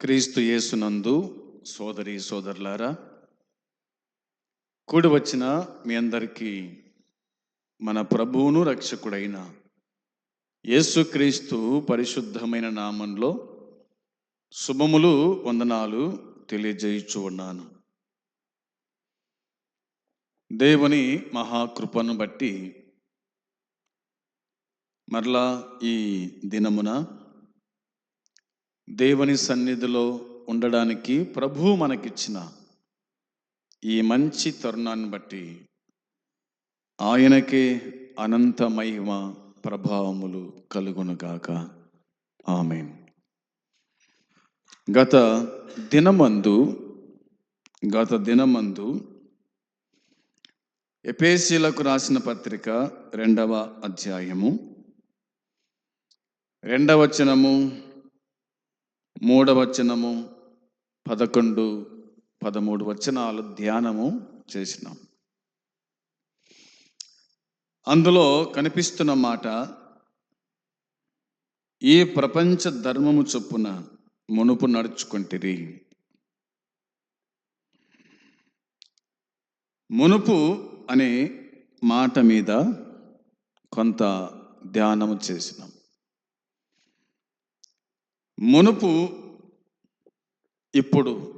క్రీస్తు యేసునందు సోదరి సోదరులారా కూడి వచ్చిన మీ అందరికీ మన ప్రభువును రక్షకుడైన యేసుక్రీస్తు పరిశుద్ధమైన నామంలో శుభములు వందనాలు తెలియజేయుచు ఉన్నాను. దేవుని మహాకృపను బట్టి మరలా ఈ దినమున దేవుని సన్నిధిలో ఉండడానికి ప్రభు మనకిచ్చిన ఈ మంచి తరుణాన్ని బట్టి ఆయనకే అనంత మహిమ ప్రభావములు కలుగునుగాక. ఆమె గత దినమందు గత దినమందు ఎపేసీలకు రాసిన పత్రిక రెండవ అధ్యాయము రెండవ వచనము మూడవచనము పదకొండు పదమూడు వచనాలు ధ్యానము చేసినాం. అందులో కనిపిస్తున్న మాట ఈ ప్రపంచ ధర్మము చొప్పున మునుపు నడుచుకుంటుంది మునుపు అనే మాట మీద కొంత ధ్యానము చేసినాం. మునుపు ఇప్పుడు.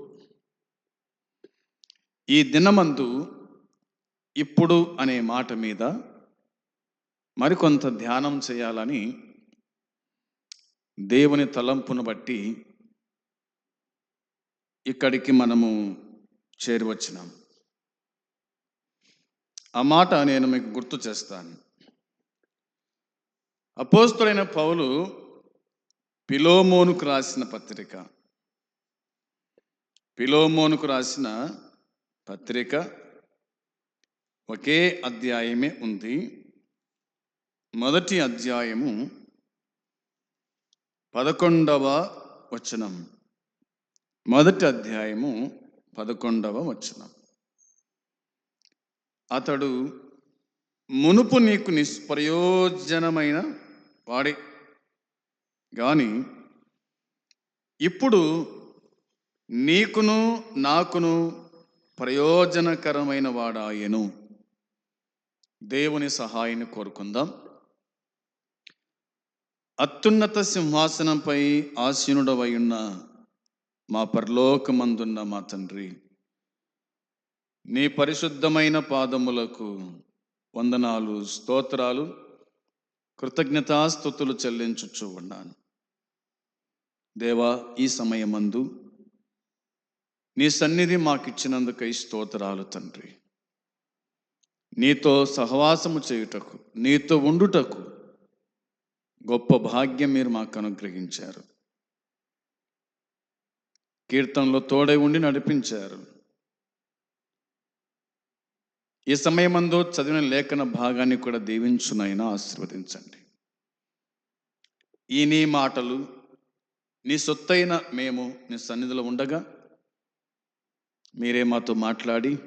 ఈ దినమందు ఇప్పుడు అనే మాట మీద మరికొంత ధ్యానం చేయాలని దేవుని తలంపును బట్టి ఇక్కడికి మనము చేరువచ్చినాం. ఆ మాట నేను మీకు గుర్తు చేస్తాను. అపోస్తుడైన పౌలు పిలోమోనుకు రాసిన పత్రిక. పిలోమోనుకు రాసిన పత్రిక ఒకే అధ్యాయమే ఉంది. మొదటి అధ్యాయము పదకొండవ వచనం. మొదటి అధ్యాయము పదకొండవ వచనం. అతడు మునుపు నీకు నిష్ప్రయోజనమైన వాడే. కానీ ఇప్పుడు నీకును నాకును ప్రయోజనకరమైన వాడాయను. దేవుని సహాయాన్ని కోరుకుందాం. అత్యున్నత సింహాసనంపై ఆసీనుడవై ఉన్న మా పరలోకమందున్న మా తండ్రి నీ పరిశుద్ధమైన పాదములకు వందనాలు స్తోత్రాలు కృతజ్ఞతాస్థుతులు చెల్లించుచూ ఉన్నాను. దేవా ఈ సమయమందు నీ సన్నిధి మాకిచ్చినందుకై స్తోత్రాలు తండ్రి. నీతో సహవాసము చేయుటకు నీతో ఉండుటకు గొప్ప భాగ్యం మీరు మాకు అనుగ్రహించారు కీర్తనలో తోడై ఉండి నడిపించారు. ఈ సమయమందు చదివిన లేఖన భాగాన్ని కూడా దీవించునైనా ఆశీర్వదించండి. ఈ నీ మాటలు నీ సొత్తైన మేము నీ సన్నిధిలో ఉండగా మీరే మాతో మాట్లాడి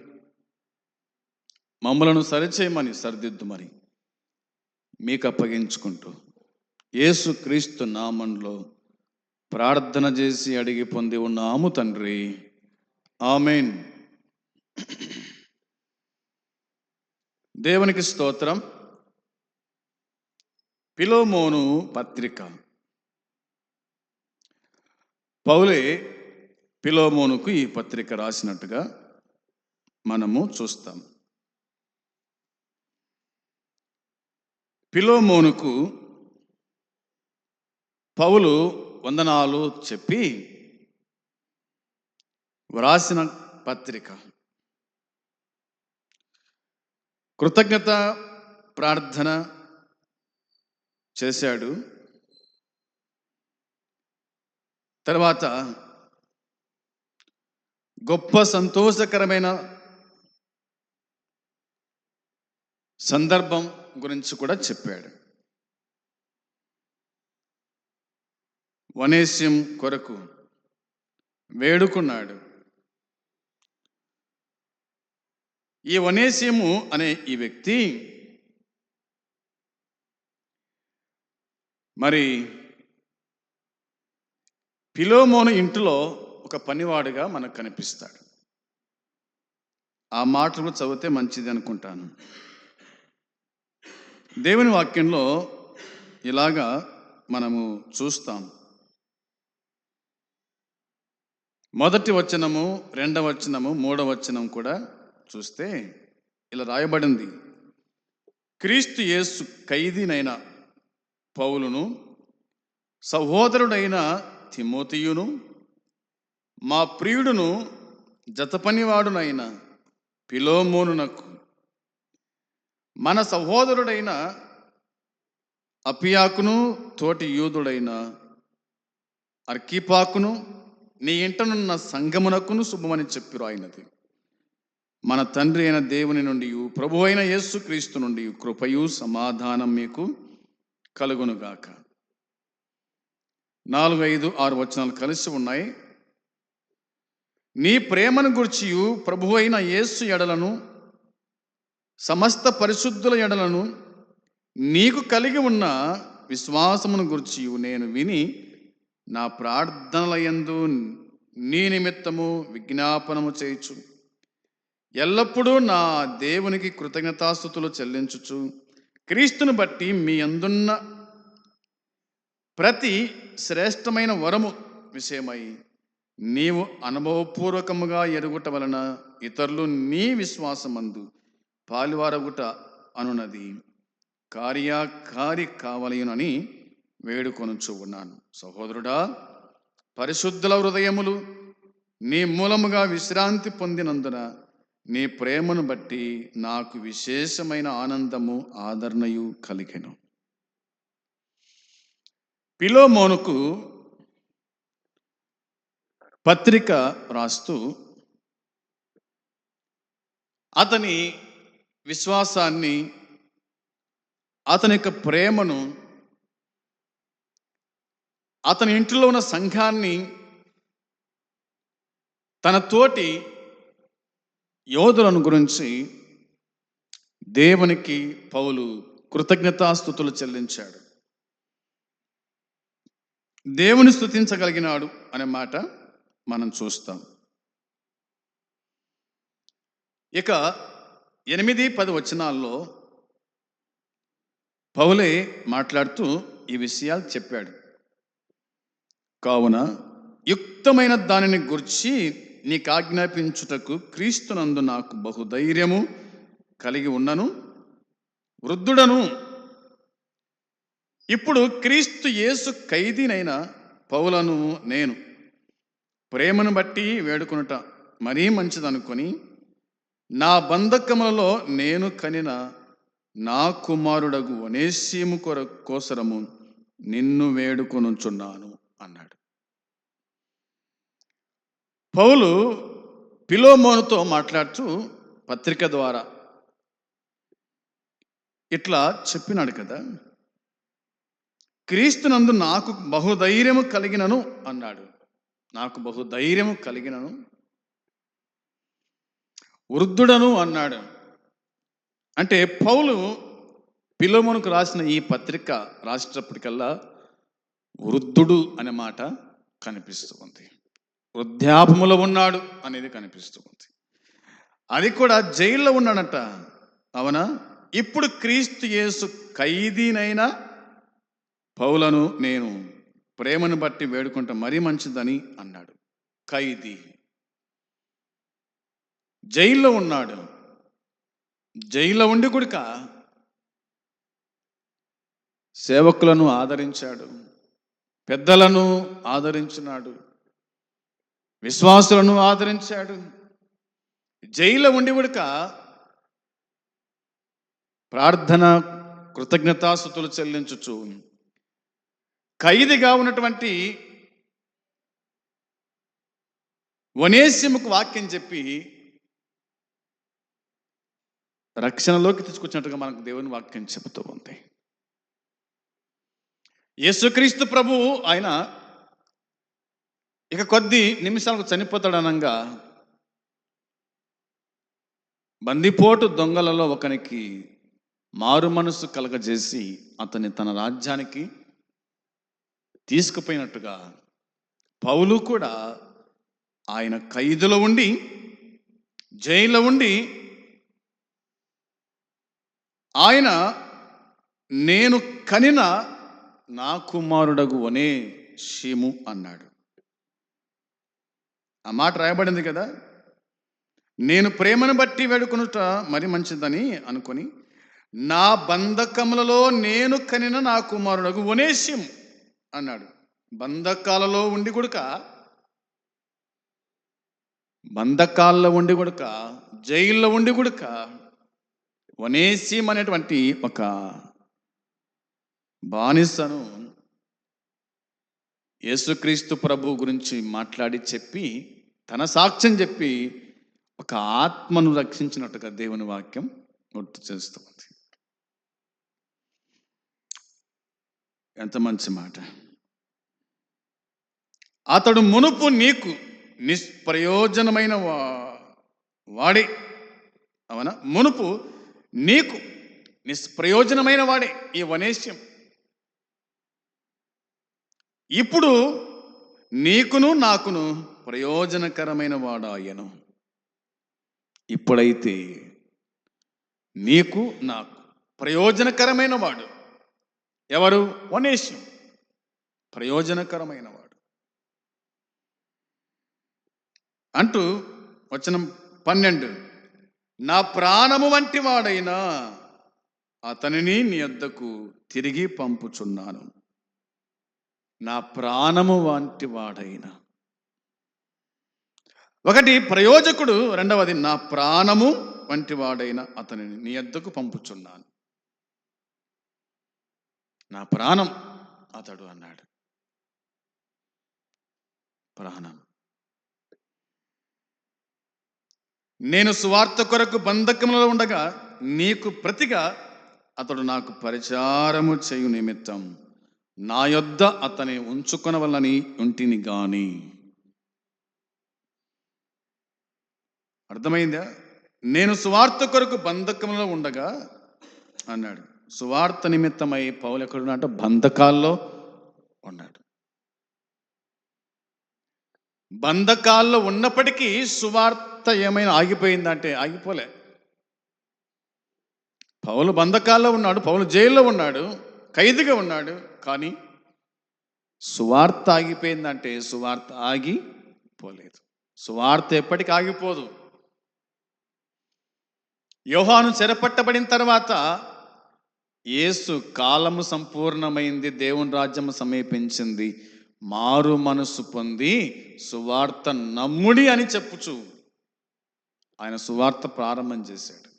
మమ్మలను సరిచేయమని సరిదిద్దు మరి. మీకు అప్పగించుకుంటూ యేసు క్రీస్తు నామంలో ప్రార్థన చేసి అడిగి పొంది ఉన్నాము తండ్రి. ఆమెన్. దేవునికి స్తోత్రం. పిలోమోను పత్రిక. పౌలే పిలోమోనుకు ఈ పత్రిక రాసినట్టుగా మనము చూస్తాం. పిలోమోనుకు పౌలు వందనాలు చెప్పి వ్రాసిన పత్రిక. కృతజ్ఞత ప్రార్థన చేశాడు. తర్వాత గొప్ప సంతోషకరమైన సందర్భం గురించి కూడా చెప్పాడు. వనేశ్యం కొరకు వేడుకున్నాడు. ఈ వనేశ్యము అనే ఈ వ్యక్తి మరి పిలోమోను ఇంటిలో ఒక పనివాడుగా మనకు కనిపిస్తాడు. ఆ మాటలు చదివితే మంచిది అనుకుంటాను. దేవుని వాక్యంలో ఇలాగా మనము చూస్తాం. మొదటి వచనము రెండవ వచనము మూడవ వచనం కూడా చూస్తే ఇలా రాయబడింది. క్రీస్తు యేసు ఖైదీనైన పౌలును సహోదరుడైన తిమోతియును మా ప్రియుడును జతపనివాడునైన పిలోమోనునకు మన సహోదరుడైన అపియాకును తోటి యూదుడైన అర్కీపాకును నీ ఇంటనున్న సంగమునకును శుభమని చెప్పిరు ఆయనది. మన తండ్రి అయిన దేవుని నుండి ప్రభు అయిన యేసు క్రీస్తు నుండి కృపయు సమాధానం మీకు కలుగునుగాక. నాలుగు ఐదు ఆరు వచనాలు కలిసి ఉన్నాయి నీ ప్రేమను గుర్చియు ప్రభు అయిన యేసు ఎడలను సమస్త పరిశుద్ధుల ఎడలను నీకు కలిగి ఉన్న విశ్వాసమును గుర్చియు నేను విని నా ప్రార్థనలయందు నీ నిమిత్తము విజ్ఞాపనము చేయుచు. ఎల్లప్పుడూ నా దేవునికి కృతజ్ఞతాస్థుతులు చెల్లించుచు. క్రీస్తును బట్టి మీ అందున్న ప్రతి శ్రేష్టమైన వరము విషయమై నీవు అనుభవపూర్వకముగా ఎరుగుట వలన ఇతరులు నీ విశ్వాసమందు పాలువారగుట అనున్నది. కార్యకారి కావలయునని వేడుకొనుచు ఉన్నాను సహోదరుడా పరిశుద్ధుల హృదయములు నీ మూలముగా విశ్రాంతి పొందినందున నీ ప్రేమను బట్టి నాకు విశేషమైన ఆనందము ఆదరణయు కలిగెను. పిలోమోనుకు పత్రిక రాస్తూ అతని విశ్వాసాన్ని అతని యొక్క ప్రేమను అతని ఇంటిలో ఉన్న సంఘాన్ని తన తోటి యోధులను గురించి దేవునికి పౌలు కృతజ్ఞతాస్థుతులు చెల్లించాడు. దేవుని స్థుతించగలిగినాడు అనే మాట మనం చూస్తాం. ఇక ఎనిమిది పది వచనాల్లో పౌలే మాట్లాడుతూ ఈ విషయాలు చెప్పాడు. కావున యుక్తమైన దానిని గుర్చి నీకు ఆజ్ఞాపించుటకు క్రీస్తునందు నాకు బహుధైర్యము కలిగి ఉన్నను వృద్ధుడను ఇప్పుడు క్రీస్తు యేసు ఖైదీనైన పౌలను నేను ప్రేమను బట్టి వేడుకొనుట మరీ మంచిదనుకొని నా బంధకములలో నేను కనిన నా కుమారుడగు వనేసీము కొర కోసరము నిన్ను వేడుకొనుచున్నాను అన్నాడు. పౌలు పిలోమోనుతో మాట్లాడుతూ పత్రిక ద్వారా ఇట్లా చెప్పినాడు కదా క్రీస్తునందు నాకు బహుధైర్యము కలిగినను అన్నాడు. నాకు బహుధైర్యము కలిగినను వృద్ధుడను అన్నాడు. అంటే పౌలు పిలోమోనుకు రాసిన ఈ పత్రిక రాసేటప్పటికల్లా వృద్ధుడు అనే మాట కనిపిస్తూ ఉంది. వృద్ధాపములో ఉన్నాడు అనేది కనిపిస్తూ ఉంది. అది కూడా జైల్లో ఉన్నాడట. అవునా? ఇప్పుడు క్రీస్తు యేసు ఖైదీనైనా పౌలను నేను ప్రేమను బట్టి వేడుకుంటే మరీ మంచిదని అన్నాడు. ఖైదీ. జైల్లో ఉన్నాడు. జైల్లో ఉండి కొడుక సేవకులను ఆదరించాడు. పెద్దలను ఆదరించినాడు. విశ్వాసులను ఆదరించాడు. జైల్లో ఉండి ఉడక ప్రార్థన కృతజ్ఞతాస్థుతులు చెల్లించుచు ఖైదీగా ఉన్నటువంటి వనేశ్యముకు వాక్యం చెప్పి రక్షణలోకి తీసుకొచ్చినట్టుగా మనకు దేవుని వాక్యం చెబుతూ ఉంది. యేసుక్రీస్తు ప్రభు ఆయన ఇక కొద్ది నిమిషాలకు చనిపోతాడనంగా బందిపోటు దొంగలలో ఒకనికి మారు మనసు కలగజేసి అతన్ని తన రాజ్యానికి తీసుకుపోయినట్టుగా పౌలు కూడా ఆయన ఖైదులో ఉండి జైల్లో ఉండి ఆయన నేను కనిన నా కుమారుడగు వనే షీము అన్నాడు. ఆ మాట రాయబడింది కదా? నేను ప్రేమను బట్టి వేడుకొనుట మరి మంచిదని అనుకొని నా బంధకములలో నేను కనిన నా కుమారుడగు వనేష్యం అన్నాడు. బంధకాలలో ఉండి కొడుక బంధకాలలో ఉండి కొడుక జైల్లో ఉండి కొడుక వనేసిం అనేటువంటి ఒక బానిసను యేసుక్రీస్తు ప్రభు గురించి మాట్లాడి చెప్పి తన సాక్ష్యం చెప్పి ఒక ఆత్మను రక్షించినట్టుగా దేవుని వాక్యం గుర్తు చేస్తుంది. ఎంత మంచి మాట. అతడు మునుపు నీకు నిష్ప్రయోజనమైన వా- వాడే. అవునా? మునుపు నీకు నిష్ప్రయోజనమైన వాడే ఈ వనేశ్యం. ఇప్పుడు నీకును నాకును ప్రయోజనకరమైన వాడాయను. ఇప్పుడైతే నీకు నాకు ప్రయోజనకరమైన వాడు. ఎవరు? వనేశ్యం ప్రయోజనకరమైన వాడు అంటూ వచనం పన్నెండు. నా ప్రాణము వంటి వాడైనా అతనిని నీ వద్దకు తిరిగి పంపుచున్నాను. నా ప్రాణము వంటి వాడైన. ఒకటి ప్రయోజకుడు రెండవది నా ప్రాణము వంటి వాడైన అతనిని నీ వద్దకు పంపుచున్నాను. నా ప్రాణం అతడు అన్నాడు. ప్రాణం. నేను స్వార్థ కొరకు బంధకంలో ఉండగా నీకు ప్రతిగా అతడు నాకు పరిచారము చేయు నిమిత్తం నా యొద్ద అతని ఉంచుకొనవలని ఉంటిని గాని. అర్థమైందా? నేను స్వార్థ కొరకు బంధకంలో ఉండగా అన్నాడు. సువార్త నిమిత్తమై పౌలు ఎక్కడున్నట్టు బంధకాల్లో ఉన్నాడు. బంధకాల్లో ఉన్నప్పటికీ సువార్త ఏమైనా ఆగిపోయిందంటే ఆగిపోలే. పౌలు బంధకాల్లో ఉన్నాడు పౌలు జైల్లో ఉన్నాడు ఖైదుగా ఉన్నాడు కానీ సువార్త ఆగిపోయిందంటే సువార్త ఆగిపోలేదు. సువార్త ఎప్పటికీ ఆగిపోదు. యోహాను చెరపట్టబడిన తర్వాత యేసు కాలము సంపూర్ణమైంది దేవుని రాజ్యము సమీపించింది. మారు మనసు పొంది సువార్త నమ్ముడి అని చెప్పుచు. ఆయన సువార్త ప్రారంభం చేశాడు.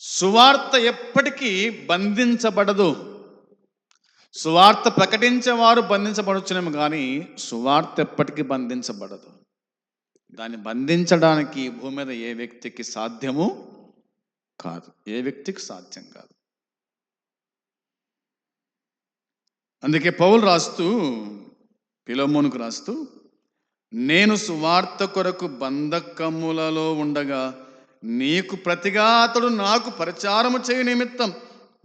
సువార్త ఎప్పటికీ బంధించబడదు. సువార్త ప్రకటించేవారు బంధించబడచ్చునేమో కానీ సువార్త ఎప్పటికీ బంధించబడదు. దాన్ని బంధించడానికి భూమి మీద ఏ వ్యక్తికి సాధ్యము కాదు. ఏ వ్యక్తికి సాధ్యం కాదు. అందుకే పౌలు రాస్తూ పిలమోనుకు రాస్తూ నేను సువార్త కొరకు బంధకములలో ఉండగా నీకు ప్రతిగా అతడు నాకు ప్రచారము చేయ నిమిత్తం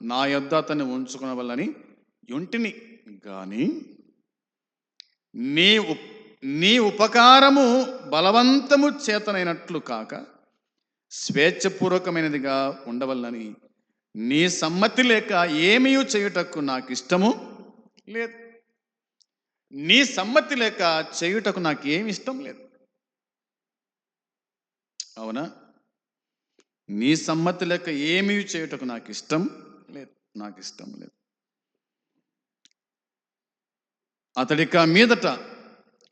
నా యొద్ద అతన్ని ఉంచుకునవల్లని యుంటిని. కానీ నీ ఉప్ నీ ఉపకారము బలవంతము చేతనైనట్లు కాక స్వేచ్ఛపూర్వకమైనదిగా ఉండవల్లని నీ సమ్మతి లేక ఏమీ చేయుటకు నాకు ఇష్టము లేదు. నీ సమ్మతి లేక చేయుటకు నాకు ఏమి ఇష్టం లేదు. అవునా? నీ సమ్మతి లేక ఏమీ చేయుటకు నాకు ఇష్టం లేదు. నాకు ఇష్టం లేదు. అతడిక మీదట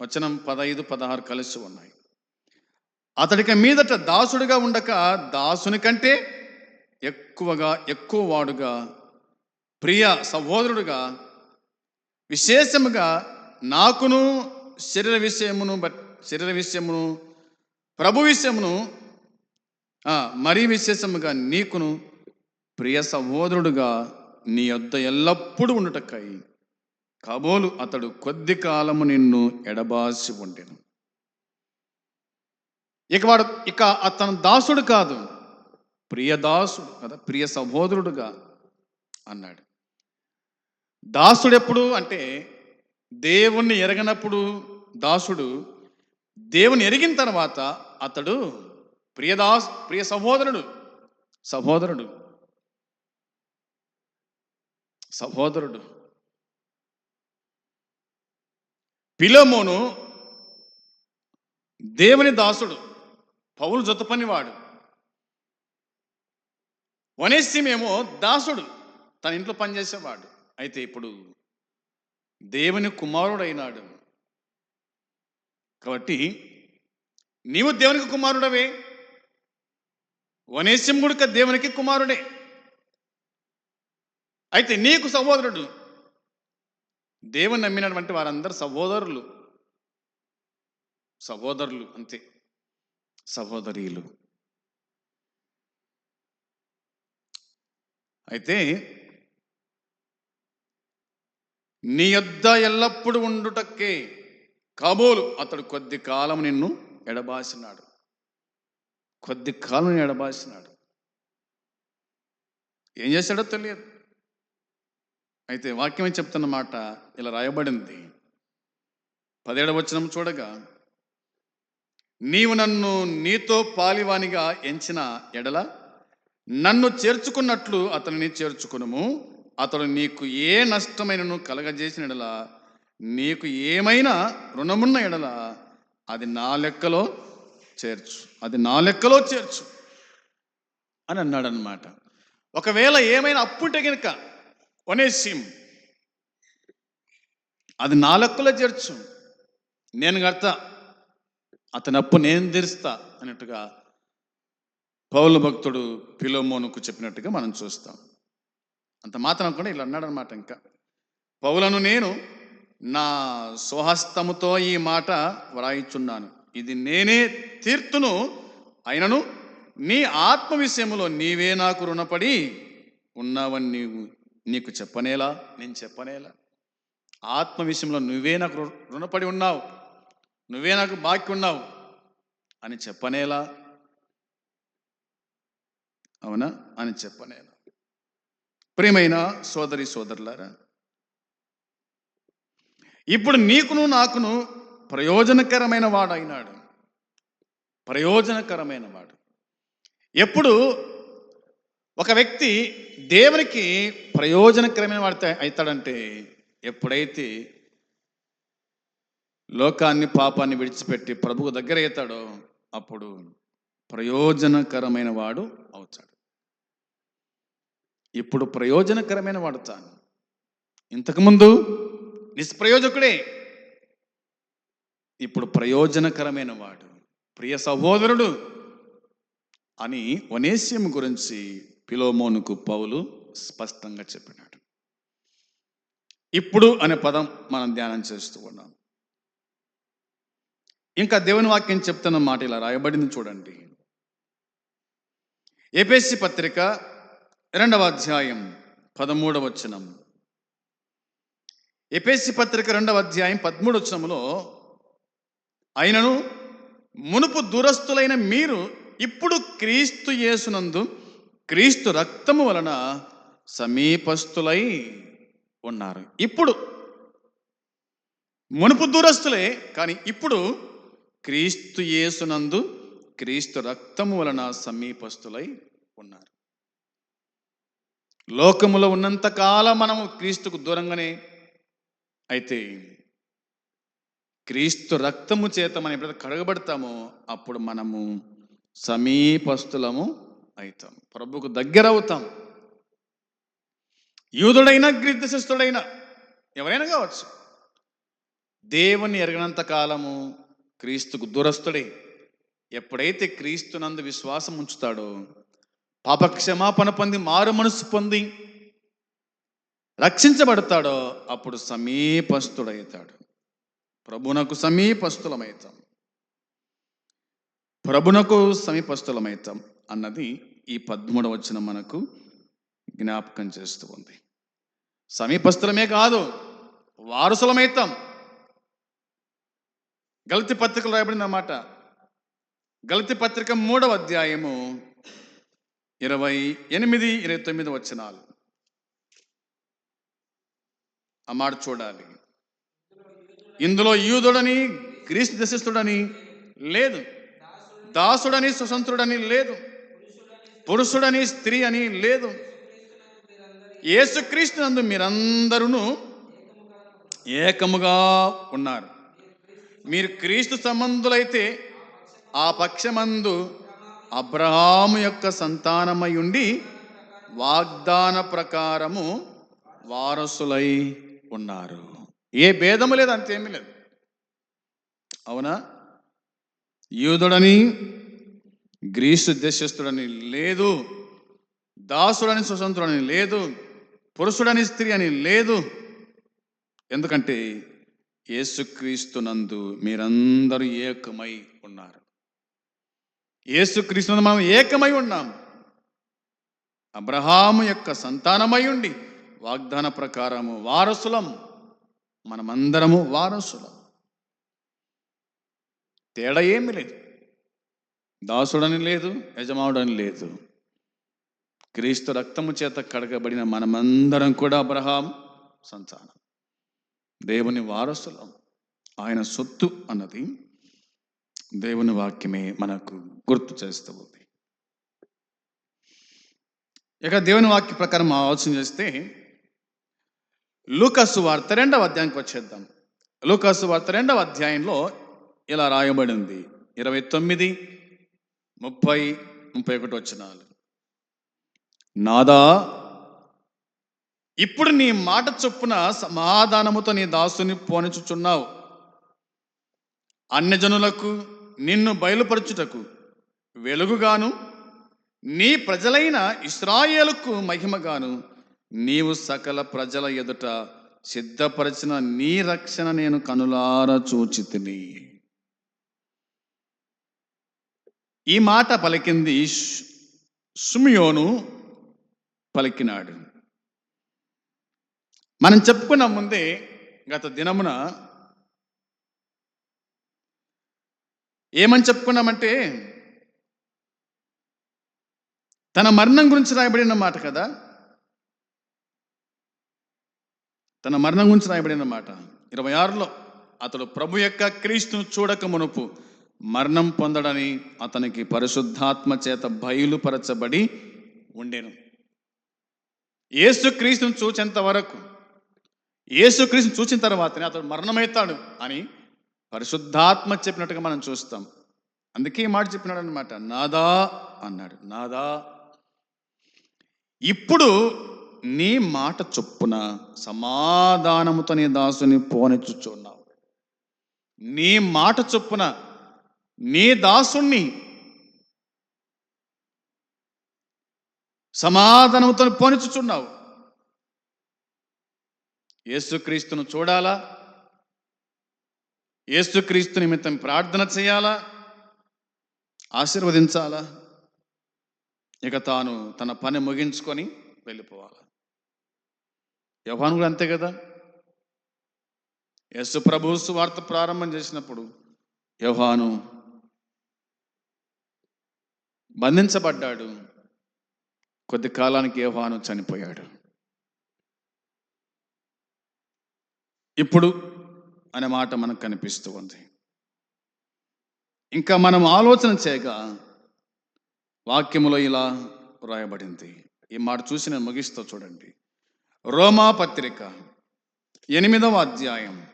వచనం పదహైదు పదహారు కలిసి ఉన్నాయి. అతడిక మీదట దాసుడిగా ఉండక దాసుని కంటే ఎక్కువగా ఎక్కువ వాడుగా ప్రియ సహోదరుడుగా విశేషముగా నాకును శరీర విషయమును బట్ శరీర విషయమును ప్రభు విషయమును ఆ, మరీ విశేషముగా నీకును ప్రియ సహోదరుడుగా నీ యొద్ద ఎల్లప్పుడూ ఉండుటకై కాబోలు అతడు కొద్ది కాలము నిన్ను ఎడబాసి ఉండెను. ఇక వాడు ఇక అతను దాసుడు కాదు ప్రియ దాసుడు కదా ప్రియ సహోదరుడుగా అన్నాడు. దాసుడు ఎప్పుడు అంటే దేవుణ్ణి ఎరగనప్పుడు దాసుడు దేవుని ఎరిగిన తర్వాత అతడు ప్రియదాస్ ప్రియ సహోదరుడు సహోదరుడు సహోదరుడు. పిలోమోను దేవుని దాసుడు పౌలు జత పనివాడు వనేసిమేమో దాసుడు తన ఇంట్లో పనిచేసేవాడు. అయితే ఇప్పుడు దేవుని కుమారుడైనాడు. కాబట్టి నీవు దేవునికి కుమారుడవే. వనేస్యం దేవునికి కుమారుడే. అయితే నీకు సహోదరుడు. దేవుని నమ్మినటువంటి వారందరూ సహోదరులు. సహోదరులు అంతే. సహోదరీలు. అయితే నీ యొద్ద ఎల్లప్పుడు ఉండుటక్కే కాబోలు అతడు కొద్ది కాలం నిన్ను ఎడబాసినాడు. కొద్ది కాలం ఎడబాసినాడు. ఏం చేశాడో తెలియదు. అయితే వాక్యం చెప్తున్న మాట ఇలా రాయబడింది. పదేడ వచనం చూడగా నీవు నన్ను నీతో పాలివానిగా ఎంచిన ఎడల నన్ను చేర్చుకున్నట్లు అతనిని చేర్చుకునుము. అతడు నీకు ఏ నష్టమైనను కలగజేసిన ఎడల నీకు ఏమైనా రుణమున్న ఎడల అది నా లెక్కలో చేర్చు. అది నా లెక్కలో చేర్చు. అని అన్నాడు అనమాట ఒకవేళ ఏమైనా అప్పుంటే కనుక ఒనేసిం అది నా లెక్కలో చేర్చు. నేను కడతా. అతని అప్పు నేను తీరుస్తా అన్నట్టుగా పౌల భక్తుడు పిలోమోనుకు చెప్పినట్టుగా మనం చూస్తాం. అంత మాత్రం కూడా ఇలా అన్నాడనమాట ఇంకా. పౌలను నేను నా స్వహస్తముతో ఈ మాట వ్రాయిచున్నాను. ఇది నేనే తీర్తును అయినను నీ ఆత్మ విషయములో నీవే నాకు రుణపడి ఉన్నావని నీవు నీకు చెప్పనేలా? నేను చెప్పనేలా. ఆత్మ విషయంలో నువ్వే నాకు రుణపడి ఉన్నావు. నువ్వే నాకు బాకీ ఉన్నావు. అని చెప్పనేలా? అవునా? అని చెప్పనేలా. ప్రియమైన సోదరి సోదరులారా ఇప్పుడు నీకును నాకును ప్రయోజనకరమైన వాడైనాడు. ప్రయోజనకరమైన వాడు. ఎప్పుడు ఒక వ్యక్తి దేవునికి ప్రయోజనకరమైన వాడితే అవుతాడంటే ఎప్పుడైతే లోకాన్ని పాపాన్ని విడిచిపెట్టి ప్రభువు దగ్గర అవుతాడో అప్పుడు ప్రయోజనకరమైన వాడు అవుతాడు. ఇప్పుడు ప్రయోజనకరమైన వాడు తాను. ఇంతకుముందు నిష్ప్రయోజకుడే. ఇప్పుడు ప్రయోజనకరమైన వాడు ప్రియ సహోదరుడు అని వనేశ్యం గురించి పిలోమోనుకు పౌలు స్పష్టంగా చెప్పినాడు. ఇప్పుడు అనే పదం మనం ధ్యానం చేస్తూ ఉన్నాం. ఇంకా దేవుని వాక్యం చెప్తున్న మాట ఇలా రాయబడింది చూడండి. ఏపీఎస్సి పత్రిక రెండవ అధ్యాయం పదమూడవ వచనం. ఎపేసి పత్రిక రెండవ అధ్యాయం పదమూడు వచనంలో అయినను మునుపు దూరస్తులైన మీరు ఇప్పుడు క్రీస్తు యేసునందు క్రీస్తు రక్తము వలన సమీపస్తులై ఉన్నారు. ఇప్పుడు మునుపు దూరస్తులే కానీ ఇప్పుడు క్రీస్తు యేసునందు క్రీస్తు రక్తము వలన సమీపస్తులై ఉన్నారు. లోకములో ఉన్నంతకాలం మనము క్రీస్తుకు దూరంగానే అయితే క్రీస్తు రక్తము చేత మనం ఎప్పుడైతే కడగబడతామో అప్పుడు మనము సమీపస్తులము అవుతాం ప్రభుకు దగ్గర అవుతాం యూదుడైనా గ్రీస్తశిస్తుడైనా ఎవరైనా కావచ్చు. దేవుని ఎరగనంత కాలము క్రీస్తుకు దూరస్తుడే ఎప్పుడైతే క్రీస్తునందు విశ్వాసం ఉంచుతాడో పాపక్షమాపణ పొంది మారు మనసు పొంది రక్షించబడతాడో అప్పుడు సమీపస్తుడవుతాడు ప్రభునకు సమీపస్తులమవుతాం ప్రభునకు సమీపస్తులమవుతాం అన్నది ఈ పద్మూడవ వచ్చిన మనకు జ్ఞాపకం చేస్తూ ఉంది. సమీపస్తులమే కాదు వారసులమైతాం. గలతి పత్రికలు రాయబడింది అన్నమాట గలతి పత్రిక మూడవ అధ్యాయము ఇరవై ఎనిమిది ఇరవై తొమ్మిది వచనాలు. ఆ చూడాలి. ఇందులో యూదుడని క్రీస్తు దశిస్తుడని లేదు. దాసుడని స్వతంత్రుడని లేదు. పురుషుడని స్త్రీ అని లేదు. యేసుక్రీస్తు నందు మీరందరూ ఏకముగా ఉన్నారు. మీరు క్రీస్తు సంబంధులైతే ఆ పక్షమందు అబ్రహాము యొక్క సంతానమై ఉండి వాగ్దాన ప్రకారము వారసులై ఉన్నారు. ఏ భేదము లేదు అంతేమీ లేదు. అవునా? యూదుడని గ్రీసు దేశస్థుడని లేదు దాసుడని స్వతంత్రుడని లేదు పురుషుడని స్త్రీ అని లేదు. ఎందుకంటే యేసుక్రీస్తునందు మీరందరూ ఏకమై ఉన్నారు. యేసుక్రీస్తునందు మనం ఏకమై ఉన్నాం అబ్రహాము యొక్క సంతానమై ఉండి వాగ్దాన ప్రకారము వారసులం. మనమందరము వారసులం. తేడా ఏమి లేదు. దాసుడని లేదు యజమానుడని లేదు. క్రీస్తు రక్తము చేత కడగబడిన మనమందరం కూడా అబ్రహాం సంతానం. దేవుని వారసులం. ఆయన సొత్తు అన్నది దేవుని వాక్యమే మనకు గుర్తు చేస్తూ ఉంది. ఇక దేవుని వాక్య ప్రకారం ఆలోచన చేస్తే లూకసు వార్త రెండవ అధ్యాయానికి వచ్చేద్దాం. లూకసు వార్త రెండవ అధ్యాయంలో ఇలా రాయబడింది. ఇరవై తొమ్మిది ముప్పై ముప్పై ఒకటి వచ్చినాలు నాదా ఇప్పుడు నీ మాట చొప్పున సమాధానముతో నీ దాసుని పోనిచుచున్నావు. అన్యజనులకు నిన్ను బయలుపరచుటకు వెలుగుగాను నీ ప్రజలైన ఇస్రాయేలుకు మహిమగాను నీవు సకల ప్రజల ఎదుట సిద్ధపరచిన నీ రక్షణ నేను కనులార చూచితిని. ఈ మాట పలికింది సుమియోను పలికినాడు. మనం చెప్పుకున్న ముందే గత దినమున ఏమని చెప్పుకున్నామంటే తన మరణం గురించి రాయబడిన మాట కదా? తన మరణం గురించి రాయబడిన మాట. ఇరవై ఆరులో అతడు ప్రభు యొక్క క్రీస్తును చూడక మునుపు మరణం పొందడని అతనికి పరిశుద్ధాత్మ చేత బయలుపరచబడి ఉండేను. యేసుక్రీస్తును చూచేంత వరకు యేసుక్రీస్తును చూచిన తర్వాతనే అతడు మరణమవుతాడు అని పరిశుద్ధాత్మ చెప్పినట్టుగా మనం చూస్తాం. అందుకే ఈ మాట చెప్పినాడు అనమాట నాదా అన్నాడు. నాదా. ఇప్పుడు నీ మాట చొప్పున సమాధానముతో నీ దాసుని పోనిచ్చుచున్నావు. నీ మాట చొప్పున నీ దాసుణ్ణి సమాధానముతో పోనిచ్చుచున్నావు. యేసుక్రీస్తును చూడాలా? యేసుక్రీస్తు నిమిత్తం ప్రార్థన చేయాలా? ఆశీర్వదించాలా? ఇక తాను తన పని ముగించుకొని వెళ్ళిపోవాలా. యవ్హాను కూడా అంతే కదా? యేసు ప్రభు సువార్త ప్రారంభం చేసినప్పుడు యవ్హాను బంధించబడ్డాడు. కొద్ది కాలానికి యవ్హాను చనిపోయాడు. ఇప్పుడు అనే మాట మనకు కనిపిస్తూ ఉంది. ఇంకా మనం ఆలోచన చేయగా వాక్యములో ఇలా వ్రాయబడింది. ఈ మాట చూసి నేను ముగిస్తూ చూడండి. రోమా పత్రిక ఎనిమిదవ అధ్యాయం.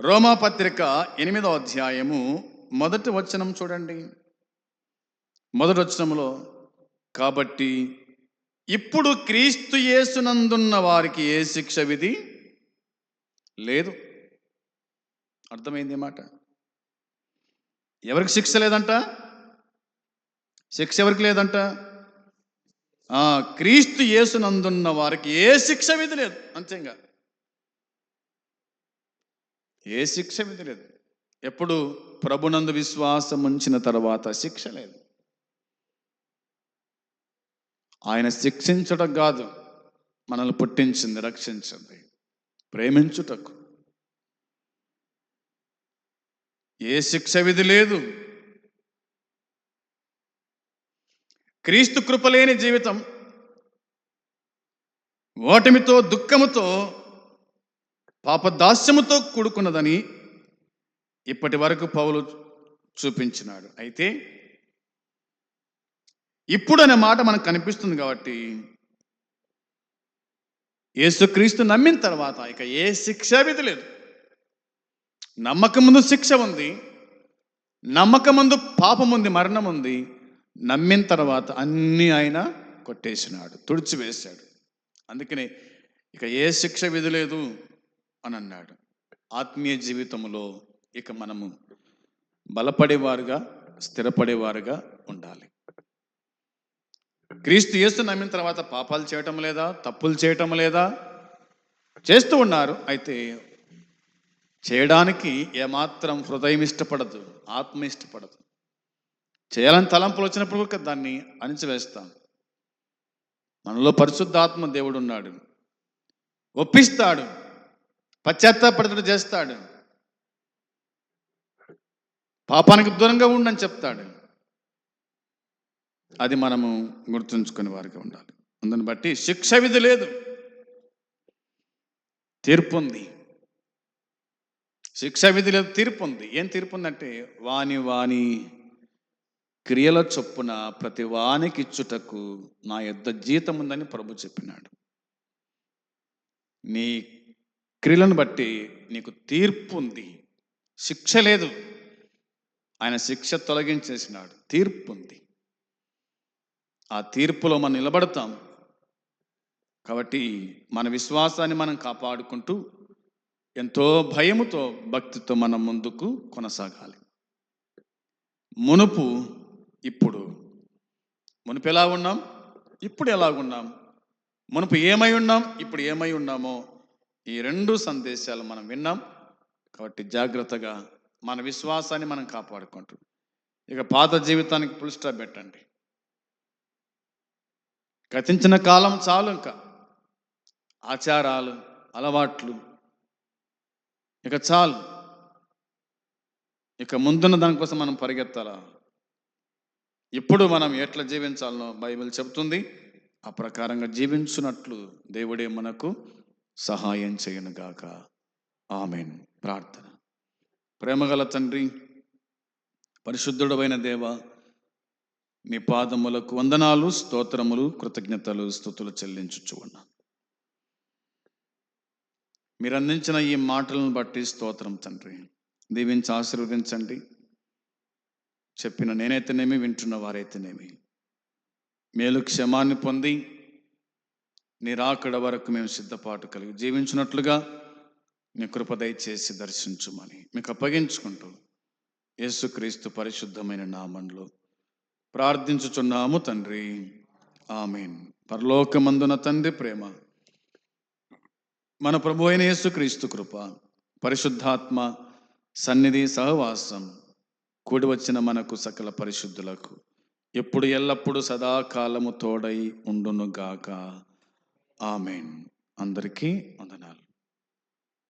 రోమా పత్రిక ఎనిమిదవ అధ్యాయము మొదటి వచనం చూడండి. మొదటి వచనంలో కాబట్టి ఇప్పుడు క్రీస్తు యేసునందున్న వారికి ఏ శిక్ష విధి? లేదు. అర్థమైంది మాట? ఎవరికి శిక్ష లేదంట? శిక్ష ఎవరికి లేదంట? ఆ, క్రీస్తు యేసునందున్న వారికి ఏ శిక్ష విధి లేదు. అంతేగా ఏ శిక్ష విధి లేదు. ఎప్పుడు ప్రభునందు విశ్వాసం ఉంచిన తర్వాత శిక్ష లేదు. ఆయన శిక్షించడం కాదు మనల్ని పుట్టించింది రక్షించింది. ప్రేమించుటకు. ఏ శిక్ష విధి లేదు. క్రీస్తు కృపలేని జీవితం ఓటమితో దుఃఖముతో పాపదాస్యముతో కూడుకున్నదని ఇప్పటి వరకు పౌలు చూపించినాడు. అయితే ఇప్పుడు అనే మాట మనకు కనిపిస్తుంది కాబట్టి యేసుక్రీస్తు నమ్మిన తర్వాత ఇక ఏ శిక్ష విధి లేదు. నమ్మకం ముందు శిక్ష ఉంది నమ్మకం ముందు పాపం ఉంది మరణం ఉంది నమ్మిన తర్వాత అన్నీ ఆయన కొట్టేసినాడు తుడిచివేశాడు. అందుకనే ఇక ఏ శిక్ష విధి లేదు అని అన్నాడు. ఆత్మీయ జీవితంలో ఇక మనము బలపడేవారుగా స్థిరపడేవారుగా ఉండాలి. క్రీస్తు యేసు నమ్మిన తర్వాత పాపాలు చేయటం లేదా తప్పులు చేయటం లేదా చేస్తూ ఉన్నారు. అయితే చేయడానికి ఏమాత్రం హృదయం ఇష్టపడదు ఆత్మ ఇష్టపడదు. చేయాలని తలంపులు వచ్చినప్పుడు కూడా దాన్ని అణిచివేస్తాం. మనలో పరిశుద్ధాత్మ దేవుడు ఉన్నాడు ఒప్పిస్తాడు. పశ్చాత్తాపడతడు చేస్తాడు. పాపానికి దూరంగా ఉండని చెప్తాడు. అది మనము గుర్తుంచుకునే వారికి ఉండాలి. అందుని బట్టి శిక్ష విధి లేదు. తీర్పు ఉంది. శిక్ష విధి లేదు తీర్పు ఉంది. ఏం తీర్పు ఉందంటే వాని వాని క్రియల చొప్పున ప్రతి వానికి ఇచ్చుటకు నా యొద్ద జీతం ఉందని ప్రభు చెప్పినాడు. నీ క్రియలను బట్టి నీకు తీర్పు ఉంది. శిక్ష లేదు. ఆయన శిక్ష తొలగించేసినాడు. తీర్పు ఉంది. ఆ తీర్పులో మనం నిలబడతాం. కాబట్టి మన విశ్వాసాన్ని మనం కాపాడుకుంటూ ఎంతో భయముతో భక్తితో మనం ముందుకు కొనసాగాలి. మునుపు ఇప్పుడు. మునుపు ఎలా ఉన్నాం? ఇప్పుడు ఎలా ఉన్నాం? మునుపు ఏమై ఉన్నాం? ఇప్పుడు ఏమై ఉన్నామో ఈ రెండు సందేశాలు మనం విన్నాం. కాబట్టి జాగ్రత్తగా మన విశ్వాసాన్ని మనం కాపాడుకుంటూ. ఇక పాత జీవితానికి పులిస్టా పెట్టండి. గతించిన కాలం చాలు ఇంకా. ఆచారాలు అలవాట్లు ఇక చాలు. ఇక ముందున్న దానికోసం మనం పరిగెత్తాలా? ఇప్పుడు మనం ఎట్లా జీవించాలనో బైబిల్ చెబుతుంది. ఆ ప్రకారంగా జీవించున్నట్లు దేవుడే మనకు సహాయం చేయనుగాక ఆమెను. ప్రార్థన. ప్రేమగల తండ్రి పరిశుద్ధుడమైన దేవ మీ పాదములకు వందనాలు స్తోత్రములు కృతజ్ఞతలు స్థుతులు చెల్లించుచు ఉన్నా మీరు అందించిన ఈ మాటలను బట్టి స్తోత్రం తండ్రి. దీవించి ఆశీర్వదించండి. చెప్పిన నేనైతేనేమి వింటున్న వారైతేనేమి. మేలు క్షమాన్ని పొంది నీ రాకడ వరకు మేము సిద్ధపాటు కలిగి జీవించినట్లుగా మీ కృపదయ చేసి దర్శించుమని మీకు అప్పగించుకుంటూ యేసుక్రీస్తు పరిశుద్ధమైన నామంలో ప్రార్థించుచున్నాము తండ్రి. ఆమెన్. పరలోకమందున తండ్రి ప్రేమ. మన ప్రభు అయిన యేసుక్రీస్తు కృప పరిశుద్ధాత్మ సన్నిధి సహవాసం కూడి వచ్చిన మనకు సకల పరిశుద్ధులకు ఎప్పుడు ఎల్లప్పుడు సదాకాలము తోడై ఉండునుగాక. ఆమెన్. అందరికీ వందనాలు.